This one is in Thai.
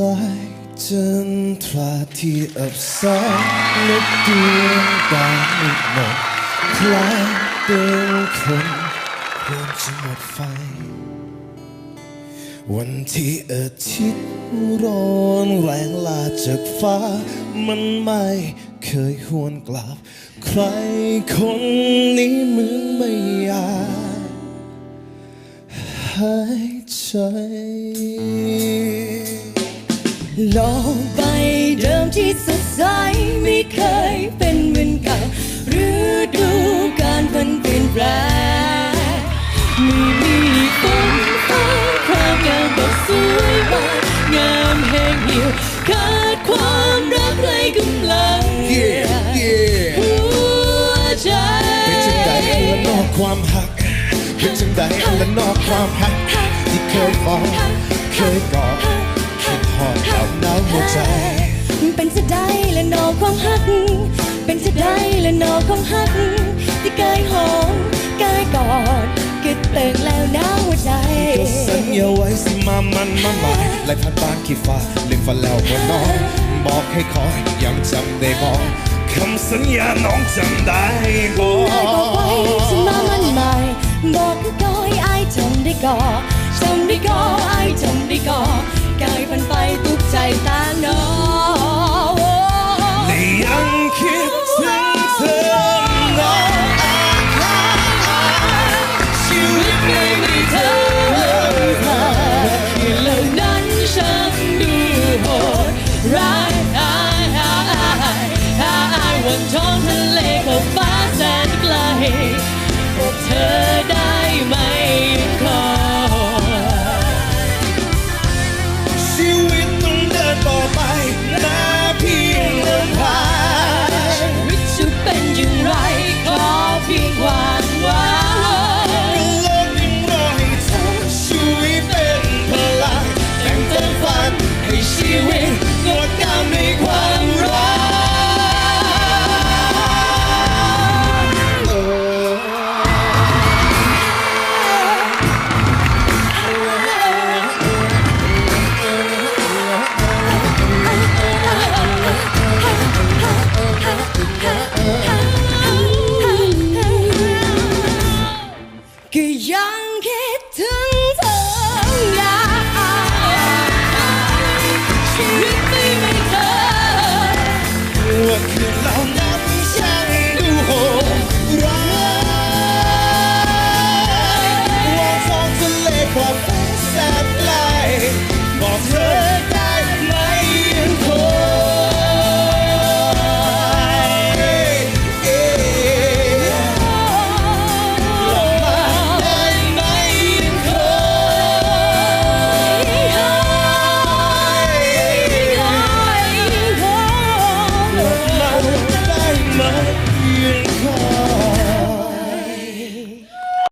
ลายจันทราที่อับสายและดวงดาวมืดมนคล้ายเป็นคนเริ่มจะหมดไฟ วันที่อาทิตย์ร้อนแรงลาจากฟ้า มันไม่เคยหวนกลับ ใครคนนี้เหมือนไม่อยากหายใจ โลกใบเดิมที่สดใสไม่เคยเป็นเหมือนเก่าฤดูการพันเปลี่ยนแปลงมีมีฝนฟ้าความงามบอกสวยมากงามแห่งเหี่ยวขาดความรักไรกำลัง Yeah, yeah หัวใจเป็นจังใดและนอกความหักเป็นจังใดและนอกความหัก จะได้และนอกความหักที่กายหอมกายกอดกึดเปลิงแล้วหน้าหัวใจก็สัญญาไว้สิมามันมาหมายไล่พัดบ้านขี้ฟ้าลืมฝันแล้วบ่น้องบอกให้คอยยังจำได้บ่คำสัญญาน้องจำได้บ่บอกไว้ฉันมามันใหม่บอกก็ก้อยไอายจำได้ก่อจำได้ก่อไอายจำได้ก่อ นท้องทะเลขอบฟ้าแสนไกลพบเธอได้ ก็ยังคิ ม